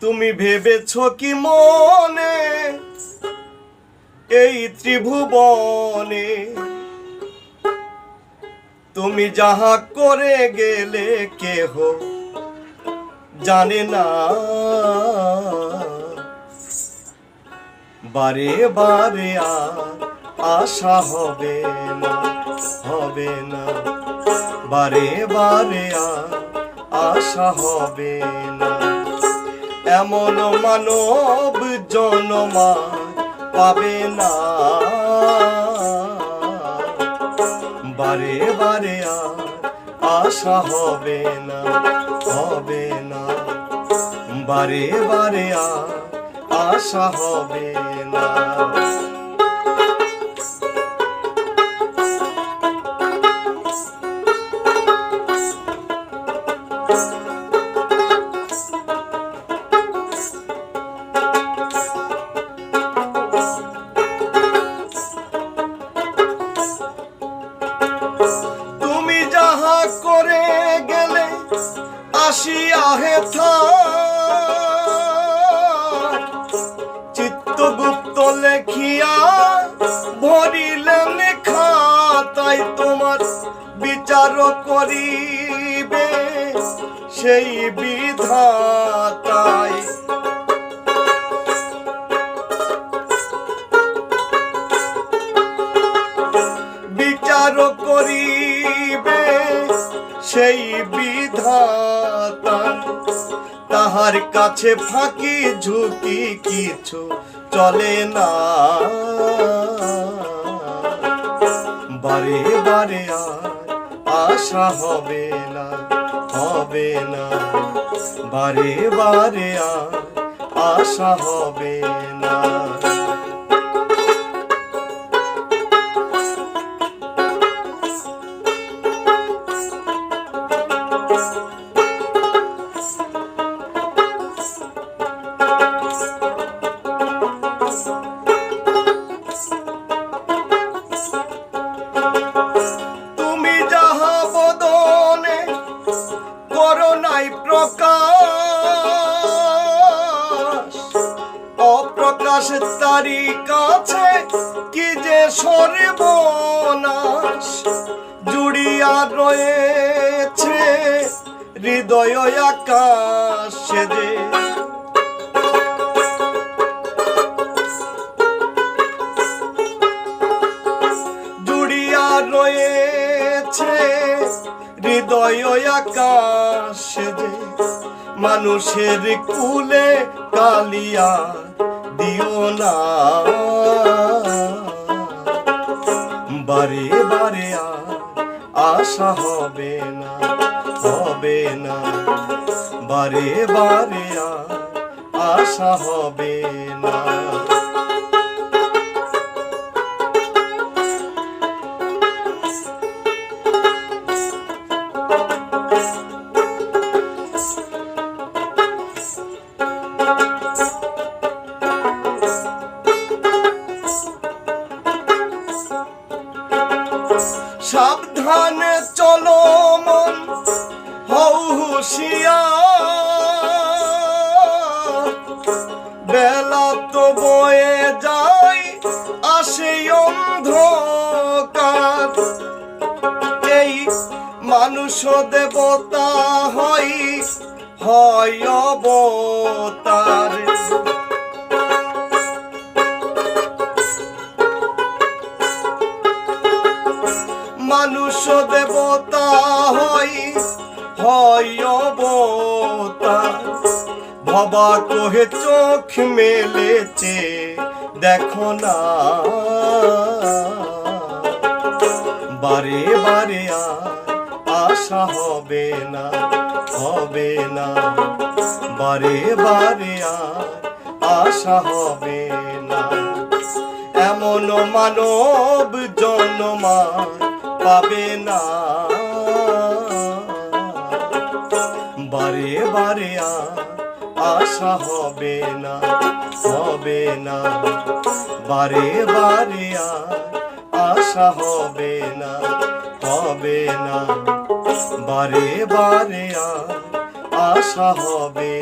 তুমি ভেবেছ কি মনে? এই ত্রিভুবনে তুমি যাহা করে গেলে কেহ জানে না। বারে বারে আশা হবে না হবে না। বারে বারে আশা হবে না। এমন মানব জনমা পাবে না। বারে বারে আশা হবে না হবে না। বারে বারে আশা হবে না। আসিয়া হে চিত্তগুপ্ত লেখিয়া ভরিলেন খাতাই তোমার বিচার করিবে। সেই বিধাতায় বিচার করিবে সেই বিধাতা। তাহার কাছে ফাঁকি ঝুঁকি কিছু চলে না। বারে বারে আশা হবে না হবে না। বারে বারে আশা হবে না। নাই প্রকাশ। অপ্রকাশ তারি কি যে সর্বনাশ জুড়িয়া রয়েছে হৃদয় আকাশে যে জুড়িয়া রয়েছে হৃদয় আকাশে যে মানুষের কুলে কালিয়া দিও না। বারে বারে আশা হবে না। হবে না। বারে বারে আশা হবে না। সাবধানে চলো মন। হুশিয়ার বেলা তো বয়ে যায়, আসে অন্ধকার। এই মানুষ দেবতা হয় হয় অবতার। মানুষ দেবতা হয় অবতার বাবা কোহে চোখ মেলেছে, দেখো না। বারে বারে আশা হবে না হবে না। বারে বারে আশা হবে না। এমন মানব জন্মা পাবে না। বারে বারে আশা হবে না হবে না। বারে বারে আশা হবে না হবে না। বারে বারে আশা হবে